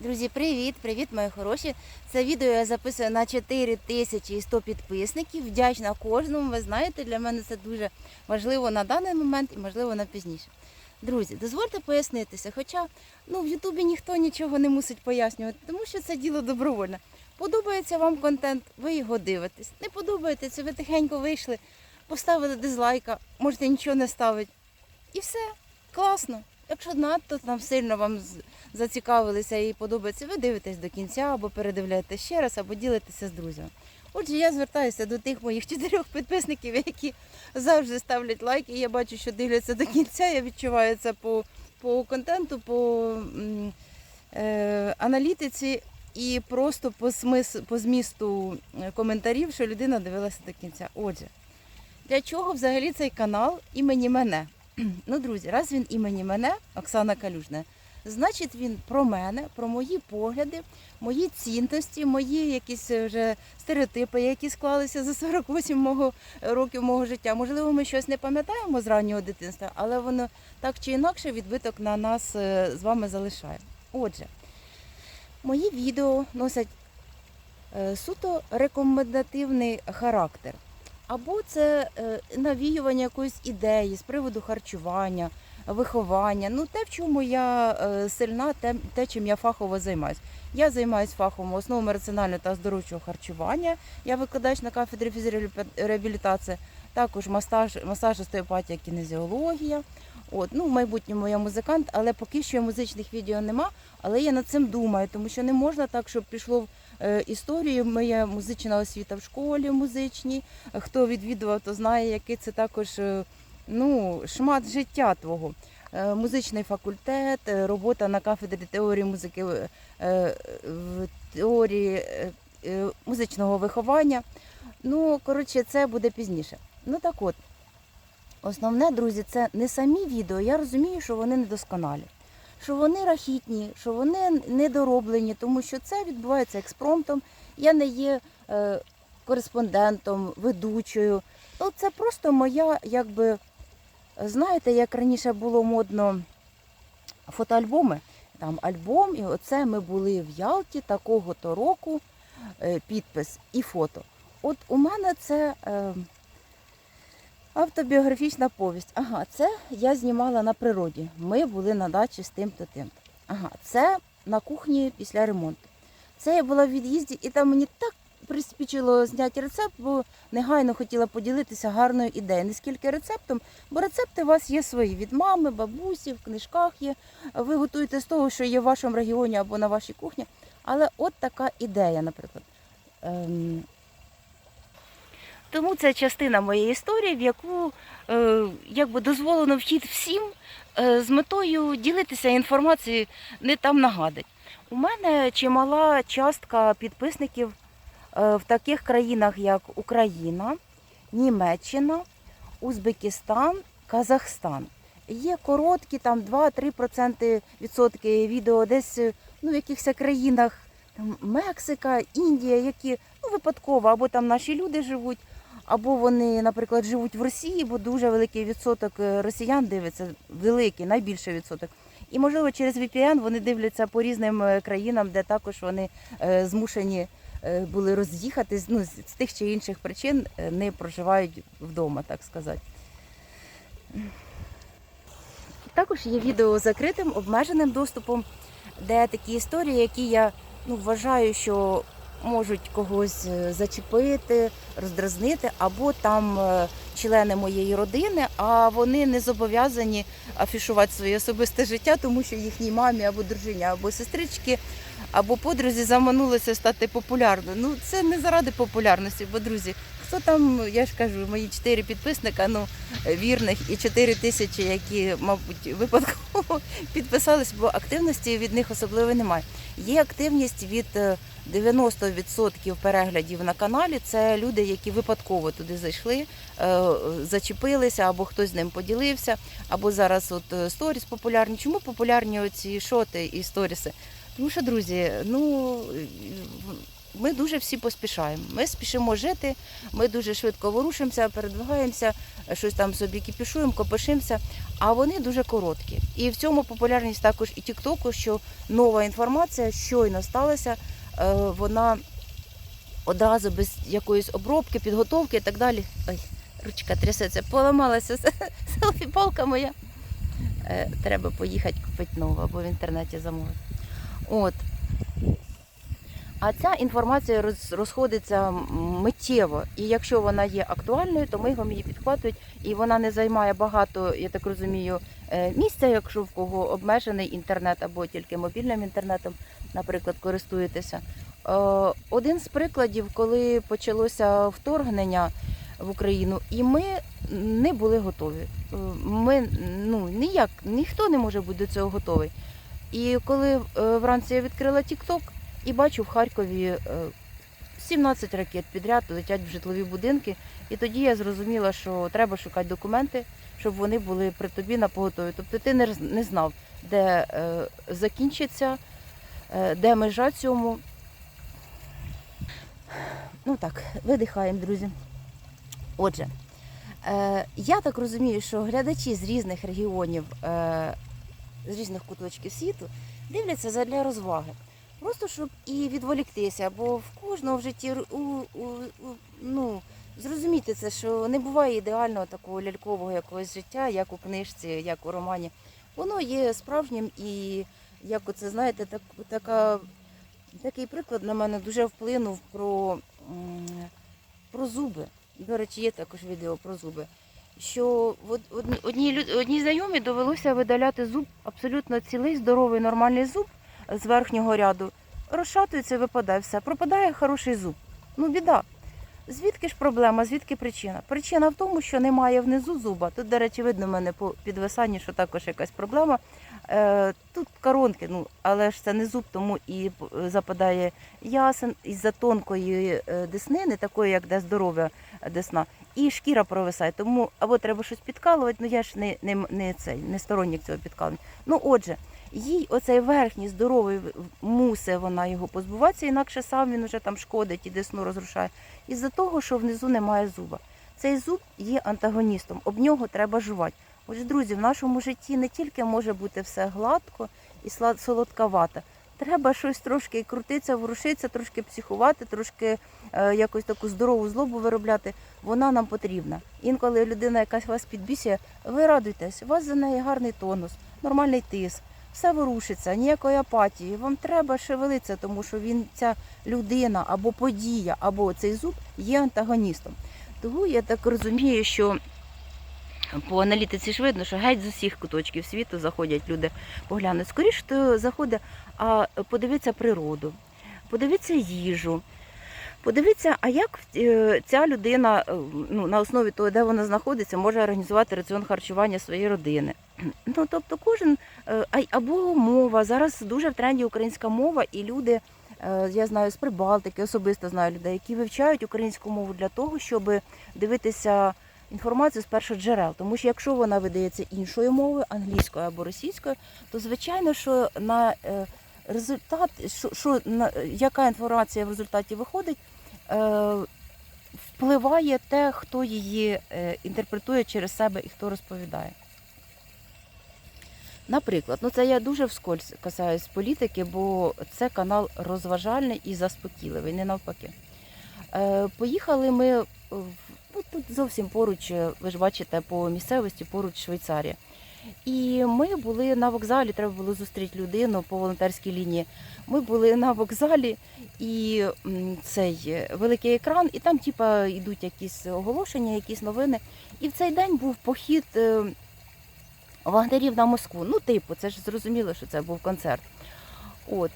Друзі, привіт, привіт, мої хороші. Це відео я записую на 4100 підписників. Вдячна кожному. Ви знаєте, для мене це дуже важливо на даний момент і можливо на пізніше. Друзі, дозвольте пояснитися. Хоча ну, в Ютубі ніхто нічого не мусить пояснювати, тому що це діло добровольне. Подобається вам контент, ви його дивитесь. Не подобається, ви тихенько вийшли, поставили дизлайка, можете нічого не ставити. І все, класно. Якщо надто там сильно вам зацікавилися і подобається, ви дивитесь до кінця або передивляєте ще раз, або ділитеся з друзями. Отже, я звертаюся до тих моїх чотирьох підписників, які завжди ставлять лайки. Я бачу, що дивляться до кінця. Я відчуваю це по, по контенту, по е, аналітиці і просто по, смис, по змісту е, коментарів, що людина дивилася до кінця. Отже, для чого взагалі цей канал імені мене? Ну, друзі, раз він імені мене, Оксана Калюжна, значить він про мене, про мої погляди, мої цінності, мої якісь е, вже стереотипи, які склалися за 48 мого, років мого життя. Можливо, ми щось не пам'ятаємо з раннього дитинства, але воно так чи інакше відбиток на нас е, з вами залишає. Отже, мої відео носять е, суто рекомендативний характер. Або це е, навіювання якоїсь ідеї з приводу харчування, виховання. Ну, те, в чому я е, сильна, те, те, чим я фахово займаюся. Я займаюся фахом основами раціонального та здоровчого харчування. Я викладач на кафедрі фізіореабілітації, також масаж, масаж остеопатія, кінезіологія. От, ну, в майбутньому я музикант, але поки що музичних відео нема. Але я над цим думаю, тому що не можна так, щоб пішло в е, історію. Моя музична освіта в школі музичній. Хто відвідував, то знає, який це також е, ну, шмат життя твого. Е, Музичний факультет, робота на кафедрі теорії музики, теорії музичного виховання. Ну, коротше, це буде пізніше. Ну так от, основне, друзі, це не самі відео. Я розумію, що вони недосконалі, що вони рахітні, що вони недороблені, тому що це відбувається експромтом. Я не є е, кореспондентом, ведучою. Ну, це просто моя, якби, знаєте, як раніше було модно фотоальбоми. Там альбом, і оце ми були в Ялті такого-то року, е, підпис і фото. От у мене це е, автобіографічна повість. Ага, це я знімала на природі. Ми були на дачі з тим-то тим. Ага, це на кухні після ремонту. Це я була в від'їзді, і там мені так приспічило зняти рецепт, бо негайно хотіла поділитися гарною ідеєю. Не скільки рецептом, бо рецепти у вас є свої від мами, бабусі, в книжках є. Ви готуєте з того, що є в вашому регіоні або на вашій кухні. Але от така ідея, наприклад. Тому це частина моєї історії, в яку е, якби дозволено вхід всім е, з метою ділитися інформацією, не там нагадать. У мене чимала частка підписників е, в таких країнах, як Україна, Німеччина, Узбекистан, Казахстан. Є короткі, там 2-3% відсотки відео десь ну, в якихось країнах, там, Мексика, Індія, які ну, випадково, або там наші люди живуть, або вони, наприклад, живуть в Росії, бо дуже великий відсоток е, росіян дивиться, великий, найбільший відсоток. І, можливо, через VPN вони дивляться по різним е, країнам, де також вони е, змушені були роз'їхатись, ну, з тих чи інших причин не проживають вдома, так сказати. Також є відео закритим, обмеженим доступом, де такі історії, які я ну, вважаю, що можуть когось е, зачепити, роздразнити, або там е, члени моєї родини, а вони не зобов'язані афішувати своє особисте життя, тому що їхній мамі або дружині, або сестрички, або подрузі заманулося стати популярною. Ну це не заради популярності, бо друзі, хто там, я ж кажу, мої чотири підписника, ну вірних і чотири тисячі, які, мабуть, випадково підписались, бо активності від них особливо немає. Є активність від е, 90% переглядів на каналі. Це люди, які випадково туди зайшли, е, зачепилися, або хтось з ним поділився, або зараз от е, сторіс популярні. Чому популярні оці шоти і сторіси? Тому що, друзі, ну ми дуже всі поспішаємо. Ми спішимо жити, ми дуже швидко ворушимося, передвигаємося, щось там собі кіпішуємо, копишимося, а вони дуже короткі. І в цьому популярність також і Тіктоку, що нова інформація щойно сталася, вона одразу без якоїсь обробки, підготовки і так далі. Ой, ручка трясеться, поламалася селфі-палка моя. Е, Треба поїхати купити нову або в інтернеті замовити. От. А ця інформація розходиться миттєво. І якщо вона є актуальною, то мигом її підхватують, і вона не займає багато, я так розумію, е, місця, якщо в кого обмежений інтернет або тільки мобільним інтернетом, наприклад, користуєтеся. Е, Один з прикладів, коли почалося вторгнення в Україну, і ми не були готові. Е, Ми ну ніяк ніхто не може бути до цього готовий. І коли вранці я відкрила TikTok і бачу в Харкові 17 ракет підряд летять в житлові будинки, і тоді я зрозуміла, що треба шукати документи, щоб вони були при тобі на поготові. Тобто ти не, знав, де е, закінчиться, е, де межа цьому. Ну так, видихаємо, друзі. Отже, е, я так розумію, що глядачі з різних регіонів, з різних куточків світу дивляться задля розваги. Просто щоб і відволіктися, бо в кожного в житті у, у, ну, зрозуміти це, що не буває ідеального такого лялькового якогось життя, як у книжці, як у романі. Воно є справжнім і як оце, знаєте, так, така, такий приклад на мене дуже вплинув про, про зуби. До речі, є також відео про зуби. Що одній, одній знайомій довелося видаляти зуб, абсолютно цілий, здоровий, нормальний зуб з верхнього ряду. Розшатується, випадає все. Пропадає хороший зуб. Ну, біда. Звідки ж проблема, звідки причина? Причина в тому, що немає внизу зуба. Тут, до речі, видно в мене по підвисанні, що також якась проблема. Е, тут коронки, ну, але ж це не зуб, тому і е, западає ясен із-за тонкої е, десни, не такої, як де здорова десна, і шкіра провисає. Тому або треба щось підкалувати, ну я ж не, не, не цей, не сторонник цього підкалування. Ну, отже, їй оцей верхній здоровий мусе вона його позбуватися, інакше сам він уже там шкодить і десну розрушає. Із-за того, що внизу немає зуба. Цей зуб є антагоністом, об нього треба жувати. Отже, друзі, в нашому житті не тільки може бути все гладко і солодкавато. Треба щось трошки крутитися, ворушитися, трошки психувати, трошки е, якось таку здорову злобу виробляти. Вона нам потрібна. Інколи людина якась вас підбісює, ви радуйтесь, у вас за неї гарний тонус, нормальний тиск, все ворушиться, ніякої апатії. Вам треба шевелитися, тому що він, ця людина або подія, або цей зуб є антагоністом. Тому я так розумію, що по аналітиці ж видно, що геть з усіх куточків світу заходять люди поглянуть. Скоріше то заходить, а подивіться природу, подивіться їжу. Подивіться, а як е, ця людина е, ну, на основі того, де вона знаходиться, може організувати раціон харчування своєї родини. Ну, тобто кожен е, або мова. Зараз дуже в тренді українська мова, і люди, я знаю, з Прибалтики, особисто знаю людей, які вивчають українську мову для того, щоб дивитися інформацію з перших джерел. Тому що якщо вона видається іншою мовою, англійською або російською, то звичайно, що на результат, що, що на, яка інформація в результаті виходить, впливає те, хто її е, інтерпретує через себе і хто розповідає. Наприклад, ну це я дуже вскользь касаюсь політики, бо це канал розважальний і заспокійливий, не навпаки. Е, поїхали ми ну, тут зовсім поруч, е, ви ж бачите, по місцевості поруч Швейцарія. І ми були на вокзалі, треба було зустріти людину по волонтерській лінії. Ми були на вокзалі, і цей е, великий екран, і там, типа, йдуть якісь оголошення, якісь новини. І в цей день був похід е, вагнерів на Москву. Ну, типу, це ж зрозуміло, що це був концерт. От.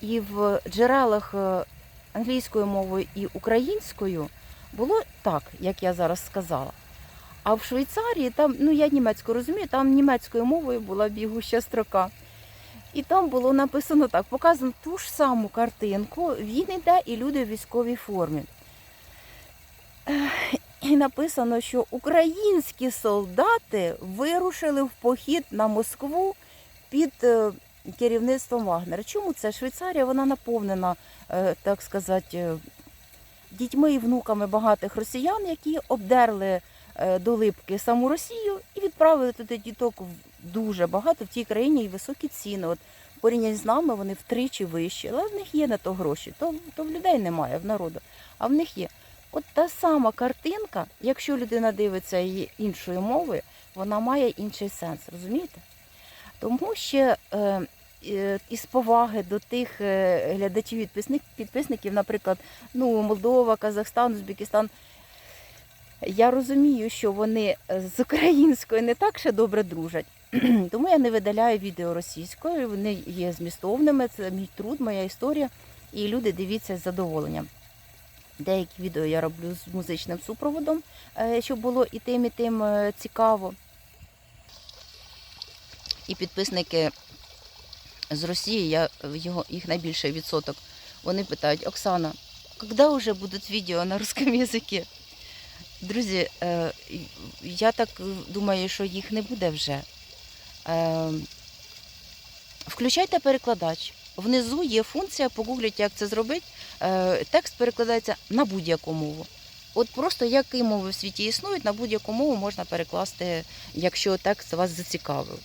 І в джерелах е, англійською мовою і українською було так, як я зараз сказала. А в Швейцарії там, ну я німецьку розумію, там німецькою мовою була бігуща строка. І там було написано так: показано ту ж саму картинку, він іде і люди в військовій формі. І написано, що українські солдати вирушили в похід на Москву під е, керівництвом Вагнера. Чому це Швейцарія? Вона наповнена, е, так сказати, е, дітьми і внуками багатих росіян, які обдерли до липки саму Росію і відправили туди діток дуже багато в тій країні і високі ціни. От порівняно з нами вони втричі вищі, але в них є на то гроші. То, то в людей немає, в народу, а в них є. От та сама картинка, якщо людина дивиться її іншою мовою, вона має інший сенс, розумієте? Тому ще е, е, із поваги до тих е, глядачів підписник, підписників, наприклад, ну, Молдова, Казахстан, Узбекистан. Я розумію, що вони е, з українською не так ще добре дружать. Тому я не видаляю відео російською, вони є змістовними, це мій труд, моя історія, і люди дивіться з задоволенням. Деякі відео я роблю з музичним супроводом, е, щоб було і тим, і тим е, цікаво. І підписники з Росії, я, його, їх найбільший відсоток, вони питають, Оксана, коли вже будуть відео на русском язикі? Друзі, е, я так думаю, що їх не буде вже. Е, Включайте перекладач. Внизу є функція, погугліть, як це зробити. Е, Текст перекладається на будь-яку мову. От просто які мови в світі існують, на будь-яку мову можна перекласти, якщо текст вас зацікавив.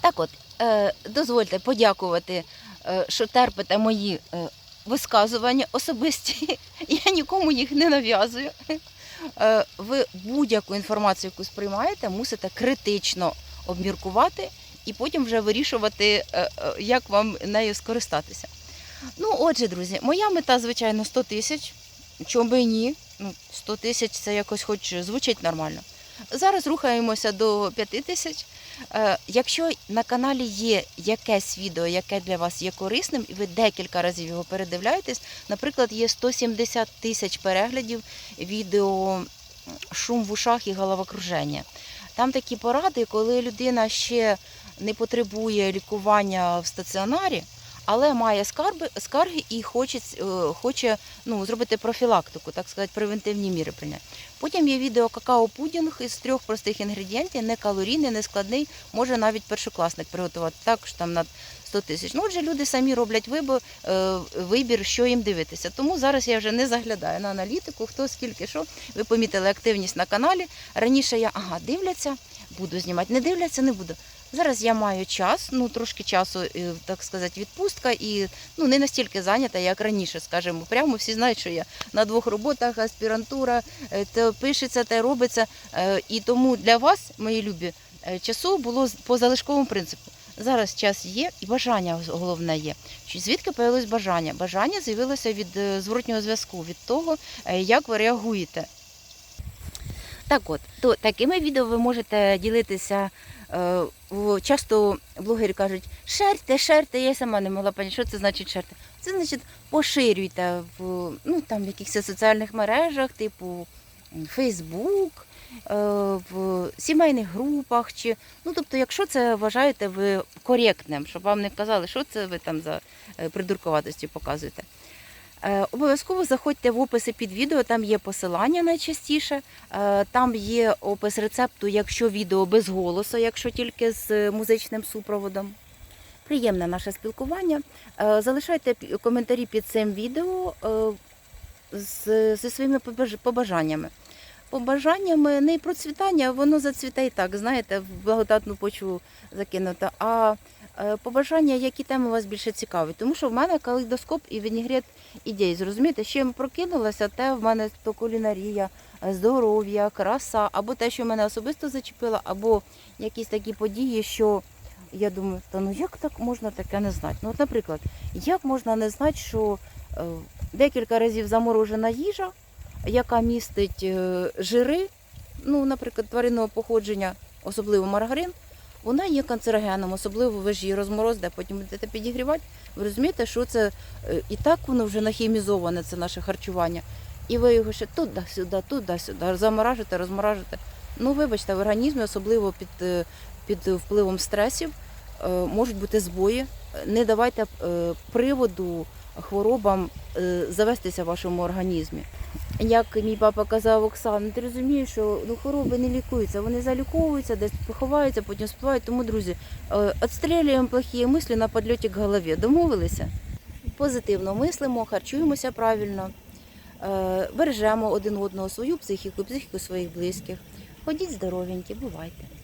Так от, е, дозвольте подякувати, е, що терпите мої е, висказування особисті. Я нікому їх не нав'язую. Е, ви будь-яку інформацію, яку сприймаєте, мусите критично обміркувати і потім вже вирішувати, е, е, як вам нею скористатися. Ну, отже, друзі, моя мета, звичайно, 100 тисяч. Чому ні? Ну, 100 тисяч це якось хоч звучить нормально. Зараз рухаємося до 5 тисяч. Е, Якщо на каналі є якесь відео, яке для вас є корисним, і ви декілька разів його передивляєтесь, наприклад, є 170 тисяч переглядів відео шум в ушах і головокруження. Там такі поради, коли людина ще не потребує лікування в стаціонарі, але має скарби, скарги і хоче, е, хоче ну, зробити профілактику, так сказати, превентивні міри прийняти. Потім є відео какао-пудінг із трьох простих інгредієнтів, не калорійний, не складний, може навіть першокласник приготувати, також там на 100 тисяч. Ну, отже, люди самі роблять вибір, е, вибір, що їм дивитися. Тому зараз я вже не заглядаю на аналітику, хто скільки що. Ви помітили активність на каналі. Раніше я ага, дивляться, буду знімати, не дивляться, не буду. Зараз я маю час, ну трошки часу, е, так сказати, відпустка, і ну не настільки зайнята, як раніше, скажімо. Прямо всі знають, що я на двох роботах, аспірантура, те пишеться, те робиться. Е, І тому для вас, мої любі, е, часу було по залишковому принципу. Зараз час є і бажання головне є. Звідки появилось бажання? Бажання з'явилося від зворотнього зв'язку, від того, як ви реагуєте. Так от, то такими відео ви можете ділитися. Е, Часто блогери кажуть, шерте, шерте, я сама не могла поняти, що це значить шерте. Це значить поширюйте в ну, там, в якихось соціальних мережах, типу Фейсбук, е, в сімейних групах. Чи, ну, тобто, якщо це вважаєте ви коректним, щоб вам не казали, що це ви там за е, придуркуватості показуєте. Е, Обов'язково заходьте в описи під відео, там є посилання найчастіше. Е, Там є опис рецепту, якщо відео без голосу, якщо тільки з музичним супроводом. Приємне наше спілкування. Е, Залишайте коментарі під цим відео зі своїми побажаннями. Побажаннями не процвітання, воно зацвіте і так, знаєте, в благодатну почву закинуто. А побажання, які теми вас більше цікавить. Тому що в мене калейдоскоп і вінігрет ідей. Зрозумієте, з чим прокинулася, те в мене то кулінарія, е, здоров'я, краса, або те, що мене особисто зачепило, або якісь такі події, що я думаю, та ну як так можна таке не знати? Ну, от, наприклад, як можна не знати, що е, декілька разів заморожена їжа, яка містить е, жири, ну, наприклад, тваринного походження, особливо маргарин, вона є канцерогеном, особливо ви ж її розморозите, потім будете підігрівати. Ви розумієте, що це е, і так воно вже нахімізоване, це наше харчування. І ви його ще туди-сюди, туди-сюди, заморажите, розморажите. Ну, вибачте, в організмі, особливо під, е, під впливом стресів, е, можуть бути збої. Не давайте приводу хворобам завестися в вашому організмі. Як мій папа казав Оксана, ти розумієш, що ну, хвороби не лікуються, вони заліковуються, десь поховаються, потім спливають. Тому, друзі, е, відстрілюємо плохі мислі на підльоті к голові. Домовилися? Позитивно мислимо, харчуємося правильно, е, бережемо один одного свою психіку, психіку своїх близьких. Ходіть здоровенькі, бувайте.